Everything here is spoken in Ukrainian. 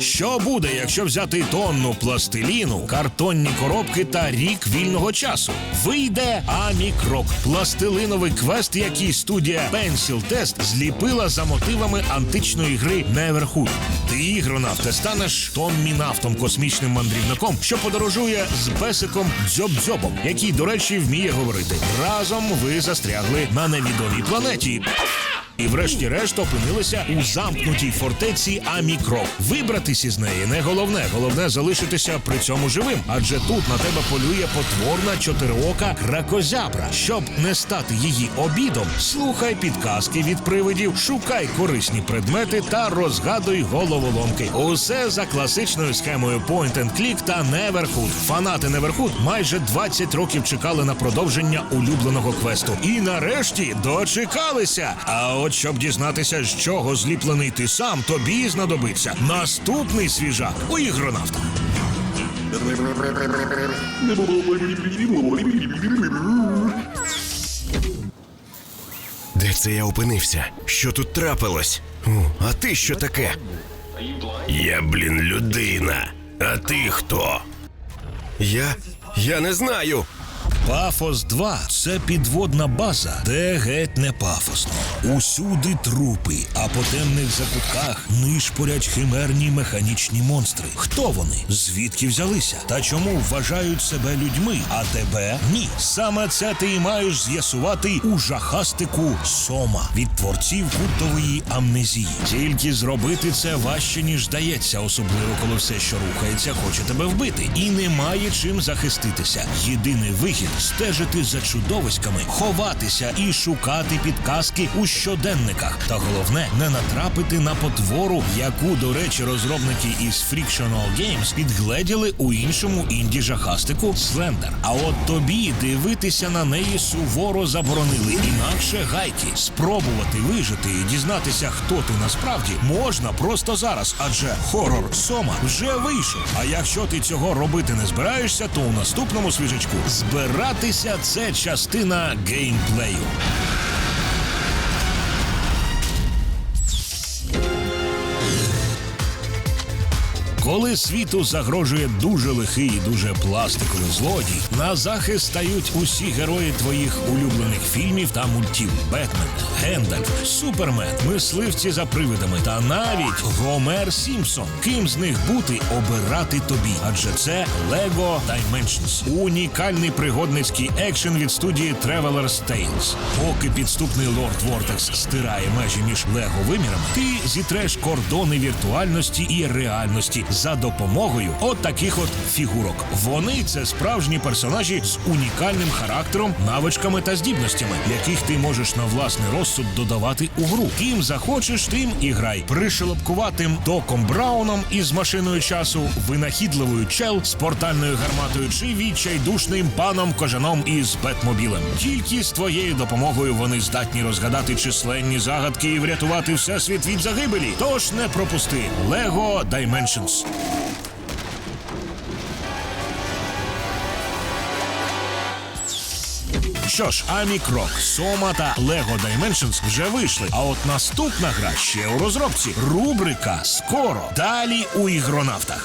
Що буде, якщо взяти тонну пластиліну, картонні коробки та рік вільного часу? Вийде Амікрок, пластилиновий квест, який студія Pencil Test зліпила за мотивами античної гри Neverhood. Ти ігронавте станеш тонмінавтом космічним мандрівником, що подорожує з песиком Дзьоб-Дзьобом, який, до речі, вміє говорити. Разом ви застрягли на невідомій планеті. І врешті-решт опинилися у замкнутій фортеці Амікрок. Вибратись із неї не головне. Головне залишитися при цьому живим. Адже тут на тебе полює потворна чотироока кракозябра. Щоб не стати її обідом, слухай підказки від привидів, шукай корисні предмети та розгадуй головоломки. Усе за класичною схемою Point and Click та Neverhood. Фанати Neverhood майже 20 років чекали на продовження улюбленого квесту. І нарешті дочекалися. А от щоб дізнатися, з чого зліплений ти сам, тобі знадобиться наступний свіжак у ігронавта. Де це я опинився? Що тут трапилось? А ти що таке? Я, блін, людина. А ти хто? Я. Я не знаю. Пафос 2 це підводна база, де геть не пафосно. Усюди трупи, а по темних закутках нишпорять химерні механічні монстри. Хто вони? Звідки взялися? Та чому вважають себе людьми, а тебе ні? Саме це ти і маєш з'ясувати у жахастику Сома від творців культової амнезії. Тільки зробити це важче, ніж здається, особливо коли все, що рухається, хоче тебе вбити. І немає чим захиститися. Єдиний вихід стежити за чудовиськами, ховатися і шукати підказки у щоденниках. Та головне не натрапити на потвору, яку, до речі, розробники із Frictional Games підгледіли у іншому інді жахастику Slender. А от тобі дивитися на неї суворо заборонили. Інакше гайки спробувати вижити і дізнатися, хто ти насправді можна просто зараз, адже хорор Сома вже вийшов. А якщо ти цього робити не збираєшся, то у наступному свіжачку збиратися це частина геймплею. Коли світу загрожує дуже лихий і дуже пластиковий злодій, на захист стають усі герої твоїх улюблених фільмів та мультів: Бетмен, Гендальф, Супермен, мисливці за привидами та навіть Гомер Сімпсон. Ким з них бути обирати тобі? Адже це Lego Dimensions. унікальний пригодницький екшен від студії Traveler's Tales. Поки підступний лорд Вортекс стирає межі між Лего вимірами, ти зітреш кордони віртуальності і реальності за допомогою от от фігурок. Вони це справжні персонажі з унікальним характером, навичками та здібностями, яких ти можеш на власний розсуд додавати у гру. Ким захочеш, тим і грай. Пришелепкуватим Доком Брауном із машиною часу, винахідливою чел з портальною гарматою чи відчайдушним паном кожаном із Бетмобілем. Тільки з твоєю допомогою вони здатні розгадати численні загадки і врятувати всесвіт від загибелі. Тож не пропусти Lego Dimensions. Що ж, Амікрок, Сома та Лего Dimensions вже вийшли. А от наступна гра ще у розробці. Рубрика скоро. Далі у ігронавтах.